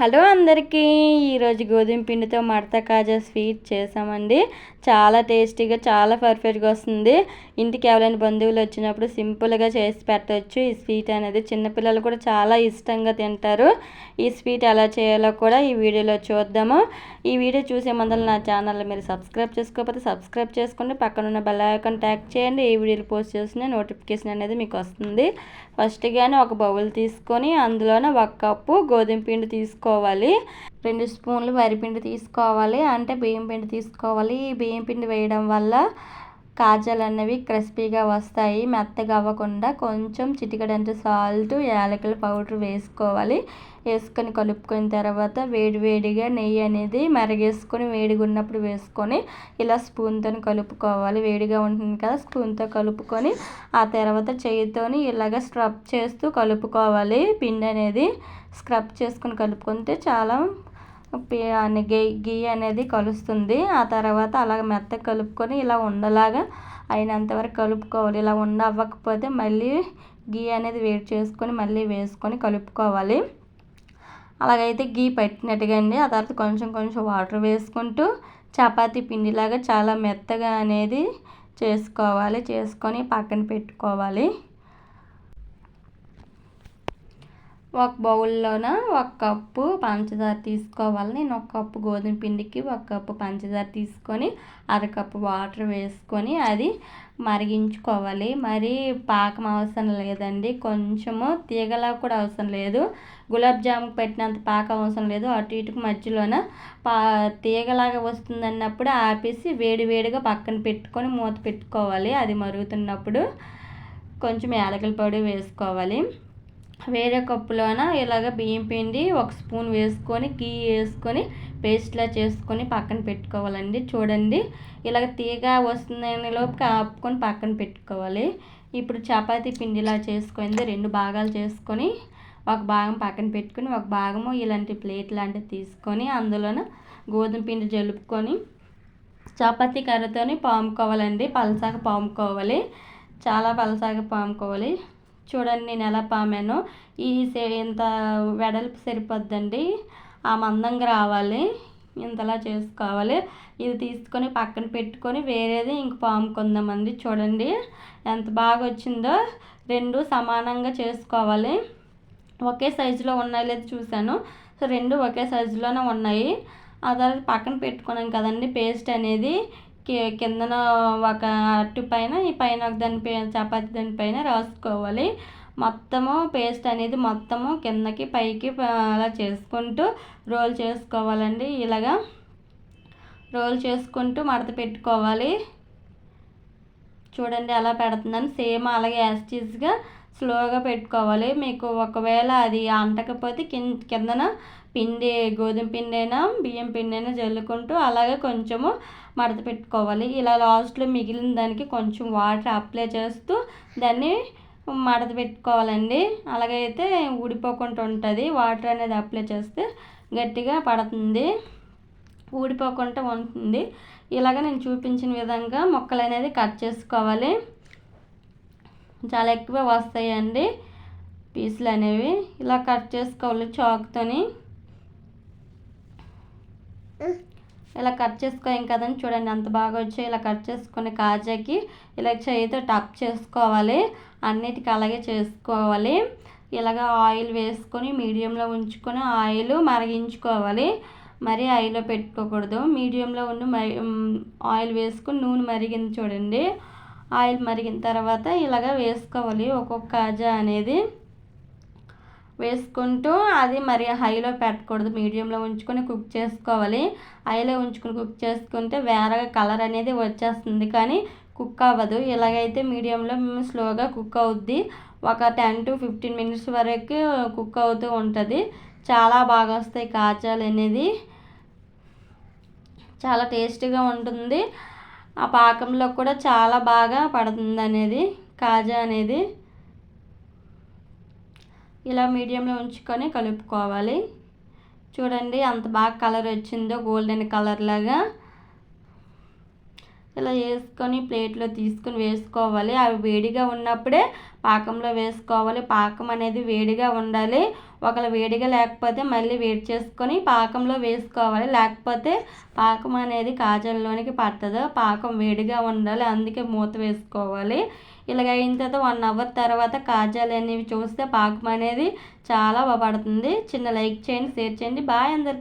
Hello అందరికీ ఈరోజు గోధుమ పిండితో మడత కాజా స్వీట్ చేసామండి. చాలా టేస్టీగా చాలా పర్ఫెక్ట్గా వస్తుంది. ఇంటికి ఎవరైనా బంధువులు వచ్చినప్పుడు సింపుల్గా చేసి పెట్టవచ్చు ఈ స్వీట్ అనేది చిన్నపిల్లలు కూడా చాలా ఇష్టంగా తింటారు. ఈ స్వీట్ ఎలా చేయాలో కూడా ఈ వీడియోలో చూద్దాము. ఈ వీడియో చూసే ముందర నా ఛానల్ మీరు సబ్స్క్రైబ్ చేసుకోకపోతే సబ్స్క్రైబ్ చేసుకోండి పక్కన ఉన్న బెల్ ఐకాన్ ట్యాగ్ చేయండి. ఈ వీడియోలు పోస్ట్ చేసిన నోటిఫికేషన్ అనేది మీకు వస్తుంది. ఫస్ట్గానే ఒక బౌల్ తీసుకొని అందులోనే ఒక కప్పు గోధుమ పిండి తీసుకోవాలి రెండు స్పూన్లు వరిపిండి తీసుకోవాలి. అంటే బియ్యం పిండి తీసుకోవాలి. ఈ బియ్యం పిండి వేయడం వల్ల కాజాలు అనేవి క్రిస్పీగా వస్తాయి మెత్తగా అవ్వకుండా కొంచెం చిటికడంత సాల్ట్ యాలకుల పౌడర్ వేసుకోవాలి. వేసుకొని కలుపుకున్న తర్వాత వేడివేడిగా నెయ్యి అనేది మరిగేసుకొని వేడిగా ఉన్నప్పుడు వేసుకొని ఇలా స్పూన్తో కలుపుకోవాలి. వేడిగా ఉంటుంది కదా స్పూన్తో కలుపుకొని ఆ తర్వాత చేయితోని ఇలాగ స్క్రబ్ చేస్తూ కలుపుకోవాలి. పిండి అనేది స్క్రబ్ చేసుకొని కలుపుకుంటే చాలా గీ గీ అనేది కలుస్తుంది. ఆ తర్వాత అలా మెత్తగా కలుపుకొని ఇలా ఉండలాగా అయినంతవరకు కలుపుకోవాలి. ఇలా ఉండ అవ్వకపోతే మళ్ళీ గీ అనేది వేడి చేసుకొని మళ్ళీ వేసుకొని కలుపుకోవాలి. అలాగైతే గీ పెట్టినట్టుగా అండి. ఆ తర్వాత కొంచెం కొంచెం వాటర్ వేసుకుంటూ చపాతీ పిండిలాగా చాలా మెత్తగా అనేది చేసుకోవాలి. చేసుకొని పక్కన పెట్టుకోవాలి. ఒక బౌల్లోన ఒక కప్పు పంచదార తీసుకోవాలి. నేను ఒక కప్పు గోధుమ పిండికి ఒక కప్పు పంచదార తీసుకొని అరకప్పు వాటర్ వేసుకొని అది మరిగించుకోవాలి. మరి పాకం అవసరం లేదండి. కొంచెము తీగలా కూడా అవసరం లేదు. గులాబ్ జామున్ పెట్టినంత పాకం అవసరం లేదు. అటు ఇటుకు మధ్యలోన పా తీగలాగా వస్తుందన్నప్పుడు ఆపేసి వేడివేడిగా పక్కన పెట్టుకొని మూత పెట్టుకోవాలి. అది మరుగుతున్నప్పుడు కొంచెం యాలకుల పొడి వేసుకోవాలి. వేరే కప్పులోన? ఇలాగ బియ్యం పిండి ఒక స్పూన్ వేసుకొని గీ వేసుకొని పేస్ట్లా చేసుకొని పక్కన పెట్టుకోవాలండి. చూడండి. ఇలాగ తీగ వస్తుందనే లోపు ఆపుకొని పక్కన పెట్టుకోవాలి. ఇప్పుడు చపాతీ పిండిలా చేసుకుంది. రెండు భాగాలు చేసుకొని ఒక భాగం పక్కన పెట్టుకొని ఒక భాగము ఇలాంటి ప్లేట్ లాంటివి తీసుకొని అందులోన గోధుమ పిండి జలుపుకొని చపాతీ కర్రతోని పాముకోవాలండి. పలసాగా పాముకోవాలి. చాలా పలసాగా పాముకోవాలి. చూడండి నేను ఎలా పామాను? ఈ ఇంత వెడల్పు సరిపోద్దండి. ఆ మందంగా రావాలి. ఇంతలా చేసుకోవాలి. ఇది తీసుకొని పక్కన పెట్టుకొని వేరేది ఇంక పాముకుందామండి. చూడండి ఎంత బాగా వచ్చిందో రెండు సమానంగా చేసుకోవాలి. ఒకే సైజులో ఉన్నాయి లేదు చూశాను. సో రెండు ఒకే సైజులోనే ఉన్నాయి. ఆ తర్వాత పక్కన పెట్టుకున్నాం కదండి పేస్ట్ అనేది. కిందన ఒక అట్టు పైన ఈ పైన ఒక దాని చపాతి దానిపైన రాసుకోవాలి. మొత్తము పేస్ట్ అనేది మొత్తము కిందకి పైకి అలా చేసుకుంటూ రోల్ చేసుకోవాలండి ఇలాగా. రోల్ చేసుకుంటూ మడత పెట్టుకోవాలి. చూడండి అలా పెడుతుందని సేమ్ అలాగే యాస్టీస్గా స్లోగా పెట్టుకోవాలి. మీకు ఒకవేళ అది అంటకపోతే కింద కిందన పిండి గోధుమ పిండి అయినా బియ్యం పిండి అయినా జల్లుకుంటూ అలాగే కొంచెము మడత పెట్టుకోవాలి. ఇలా లాస్ట్లో మిగిలిన దానికి కొంచెం వాటర్ అప్లై చేస్తూ దాన్ని మడత పెట్టుకోవాలండి. అలాగైతే ఊడిపోకుండా ఉంటుంది. వాటర్ అనేది అప్లై చేస్తే గట్టిగా పడుతుంది. ఊడిపోకుండా ఉంటుంది. ఇలాగ నేను చూపించిన విధంగా మొక్కలు అనేది కట్ చేసుకోవాలి. చాలా ఎక్కువ వస్తాయండి. పీసులు అనేవి. ఇలా కట్ చేసుకోవాలి చాక్తోని. ఇలా కట్ చేసుకోం కదండి చూడండి అంత బాగా వచ్చాయి. ఇలా కట్ చేసుకుని కాజాకి ఇలా చేయితో టప్ చేసుకోవాలి. అన్నిటికీ అలాగే చేసుకోవాలి. ఇలాగ ఆయిల్ వేసుకొని మీడియంలో ఉంచుకొని ఆయిల్ మరిగించుకోవాలి. మరి ఆయిల్లో పెట్టుకోకూడదు. మీడియంలో ఉండి ఆయిల్ వేసుకుని నూనె మరిగింది చూడండి. ఆయిల్ మరిగిన తర్వాత ఇలాగ వేసుకోవాలి. ఒక్కొక్క కాజా అనేది వేసుకుంటూ అది మరి హైలో పెట్టకూడదు. మీడియంలో ఉంచుకొని కుక్ చేసుకోవాలి. హైలో ఉంచుకొని కుక్ చేసుకుంటే వేరే కలర్ అనేది వచ్చేస్తుంది. కానీ కుక్ అవ్వదు. ఇలాగైతే మీడియంలో స్లోగా కుక్ అవుద్ది. ఒక టెన్ టు ఫిఫ్టీన్ మినిట్స్ వరకు కుక్ అవుతూ ఉంటుంది. చాలా బాగా వస్తాయి కాజాలు అనేది. చాలా టేస్టీగా ఉంటుంది. ఆ పాకంలో కూడా చాలా బాగా పడుతుంది అనేది కాజా అనేది. ఇలా మీడియంలో ఉంచుకొని కలుపుకోవాలి. చూడండి అంత బాగా కలర్ వచ్చిందో గోల్డెన్ కలర్ లాగా. ఇలా వేసుకొని ప్లేట్లో తీసుకొని వేసుకోవాలి. అవి వేడిగా ఉన్నప్పుడే పాకంలో వేసుకోవాలి. పాకం అనేది వేడిగా ఉండాలి. ఒకవేళ వేడిగా లేకపోతే మళ్ళీ వేడి చేసుకొని పాకంలో వేసుకోవాలి. లేకపోతే పాకం అనేది కాజల్లోనికి పట్టదు. పాకం వేడిగా ఉండాలి. అందుకే మూత వేసుకోవాలి. ఇలాగ అయిన తర్వాత వన్ అవర్ తర్వాత కాజాలు అనేవి చూస్తే పాకం అనేది చాలా బాగా పడుతుంది. చిన్న లైక్ చేయండి షేర్ చేయండి. బాయ్ అందరికి.